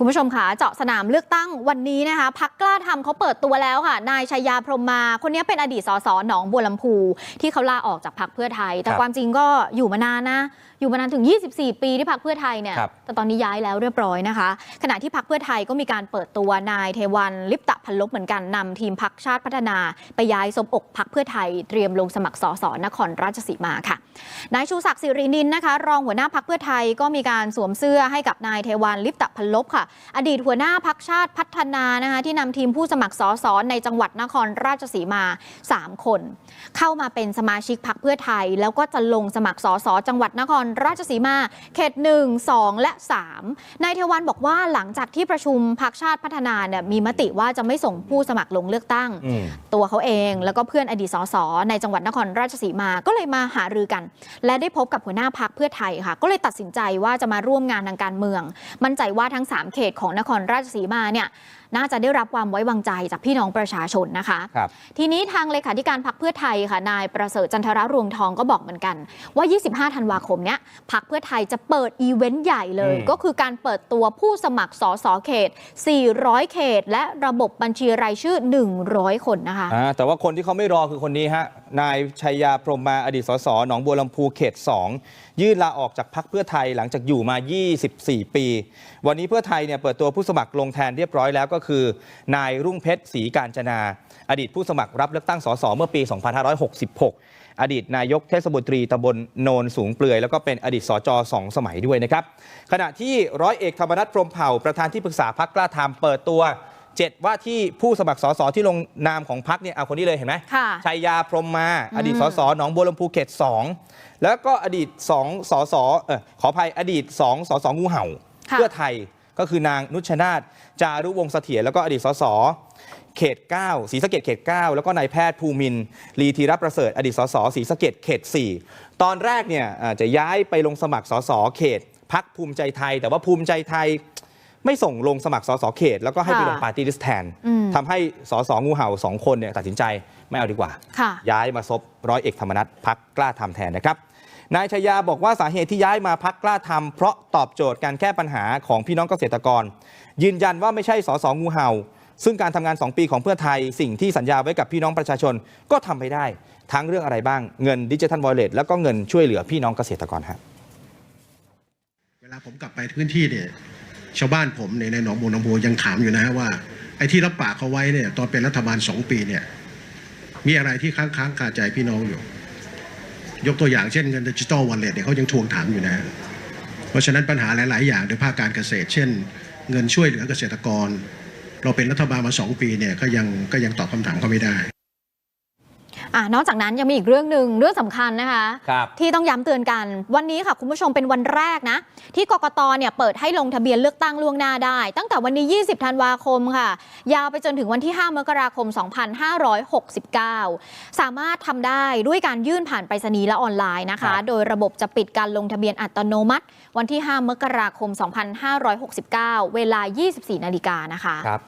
คุณผู้ชมค่ะเจาะสนามเลือกตั้งวันนี้นะคะ พักกล้าทำเขาเปิดตัวแล้วค่ะ นายชัยยาพรหมมา คนนี้เป็นอดีตสสหนองบัวลำพู ที่เขาลาออกจากพักเพื่อไทย แต่ครับความจริงก็อยู่มานานนะ อยู่มานานถึง 24 ปีที่พักเพื่อไทยเนี่ยครับแต่ตอนนี้ย้ายแล้วเรียบร้อยนะคะ ขณะที่พักเพื่อไทยก็มีการเปิดตัวนายเทวันลิปตะพันลบเหมือนกันนำทีมพักชาติพัฒนา ไปย้ายสมอกพักเพื่อไทยเตรียมลงสมัครสสนครราชสีมาค่ะ นายชูศักดิ์สิรินินนะคะ รองหัวหน้าพักเพื่อไทยก็มีการสวมเสื้อให้กับนายเทวันลิปตะพันลบค่ะ อดีตหัวหน้าพักชาติพัฒนานะคะที่นำทีมผู้สมัครสอสอในจังหวัดนครราชสีมา 3 คน เข้ามาเป็นสมาชิกพักเพื่อไทย แล้วก็จะลงสมัครสอสอจังหวัดนครราชสีมา เขต 1 2 และ 3 นายเทวันบอกว่าหลังจากที่ประชุมพักชาติพัฒนาเนี่ยมีมติว่าจะไม่ส่งผู้สมัครลงเลือกตั้ง ตัวเขาเอง แล้วก็เพื่อนอดีตสสในจังหวัดนครราชสีมาก็เลยมาหารือกันและได้พบกับหัวหน้าพักเพื่อไทยค่ะ ก็เลยตัดสินใจว่าจะมาร่วมงานทางการเมือง มั่นใจว่าทั้ง 3 เขตของนครราชสีมาเนี่ยน่าจะได้รับความไว้วางใจจากพี่น้องประชาชนนะคะครับทีนี้ทางเลขาธิการพักเพื่อไทยค่ะ นายประเสริฐจันทรรวงทองก็บอกเหมือนกัน ว่า 25 ธันวาคมเนี้ยพักเพื่อไทยจะเปิดอีเวนต์ใหญ่เลยอืมก็คือการเปิดตัวผู้สมัครสสเขต 400 เขต และระบบบัญชีรายชื่อ 100 คนนะคะอ่าแต่ว่าคนที่เขาไม่รอคือคนนี้ฮะ นายชัยยาพรมมาอดีตสสหนองบัวลำพูเขต 2 ยื่นลาออกจากพักเพื่อไทยหลังจากอยู่มา 24 ปี วันนี้เพื่อไทยเนี่ยเปิดตัวผู้สมัครลงแทนเรียบร้อยแล้วก็คือ นายรุ่งเพชรศรีการจนา อดีตผู้สมัครรับเลือกตั้งสสเมื่อปี 2566 อดีตนายกเทศมนตรีตำบลโนนสูงเปลือย แล้วก็เป็นอดีตสจสองสมัยด้วยนะครับขณะที่ร้อยเอกธรรมนัฐพรมเผ่าประธานที่ปรึกษาพักกล้าทำเปิดตัว เจ็ดว่าที่ผู้สมัครสสที่ลงนามของพักเนี่ยเอาคนนี้เลยเห็นไหมค่ะชัยยาพรหมมาอืมอดีตสสหนองบัวลำพูเขต 2 แล้วก็อดีต2สสเออขออภัยอดีต2สสงูเห่า ค่ะ เพื่อไทยก็คือนางนุชนาธจารุวงศ์เสถียรแล้วก็อดีตสสเขต9ศรีสะเกดเขต 9 แล้วก็นายแพทย์ภูมินทร์ลีธีรประเสริฐ อดีตสสศรีสะเกดเขต 4 ตอนแรกเนี่ยอ่าจะย้ายไปลงสมัครสสเขตพักภูมิใจไทย แต่ว่าภูมิใจไทย ไม่ส่งลงสมัครสสเขต แล้วก็ให้ไปลงค่ะปาร์ตี้ลิสต์แทนอืมทำให้สสงูเห่าสองคนเนี่ยตัดสินใจไม่เอาดีกว่าค่ะย้ายมาซบร้อยเอกธรรมนัฐพักกล้าทำแทนนะครับนายชยาบอกว่าสาเหตุที่ย้ายมาพักกล้าทำเพราะตอบโจทย์การแก้ปัญหาของพี่น้องเกษตรกร ยืนยันว่าไม่ใช่สสงูเห่า ซึ่งการทำงาน 2 ปีของเพื่อไทยสิ่งที่สัญญาไว้กับพี่น้องประชาชนก็ทำไปได้ ทั้งเรื่องอะไรบ้างเงินดิจิทัลวอลเล็ตแล้วก็เงินช่วยเหลือพี่น้องเกษตรกรฮะเวลาผมกลับไปพื้นที่เนี่ย ชาวบ้านผมในในหนองบัวลำพูยังถามอยู่นะฮะว่าไอ้ที่รับปากเขาไว้เนี่ยตอนเป็นรัฐบาลสองปีเนี่ยมีอะไรที่ค้างค้างคาใจพี่น้องอยู่ ยกตัวอย่างเช่นเงินดิจิตอลวอลเล็ตเนี่ยเขายังทวงถามอยู่นะฮะเพราะฉะนั้นปัญหาหลาย ๆ อย่างโดยภาคการเกษตร เช่น เงินช่วยเหลือเกษตรกร เราเป็นรัฐบาลมาสองปีเนี่ยก็ยังก็ยังตอบคำถามเขาไม่ได้ อะนอกจากนั้นยังมีอีกเรื่องหนึ่งเรื่องสำคัญนะคะครับที่ต้องย้ำเตือนกัน วันนี้ค่ะคุณผู้ชมเป็นวันแรกนะ ที่กกตเนี่ยเปิดให้ลงทะเบียนเลือกตั้งล่วงหน้าได้ ตั้งแต่วันนี้ 20 ธันวาคมค่ะ ยาวไปจนถึงวันที่ 5 มกราคม 2569 สามารถทำได้ด้วยการยื่นผ่านไปรษณีย์และออนไลน์นะครัคะบโดยระบบจะปิดการลงทะเบียนอัตโนมัติ วันที่ 5 มกราคม 2569 เวลา 24 นาฬิกานะคะครับ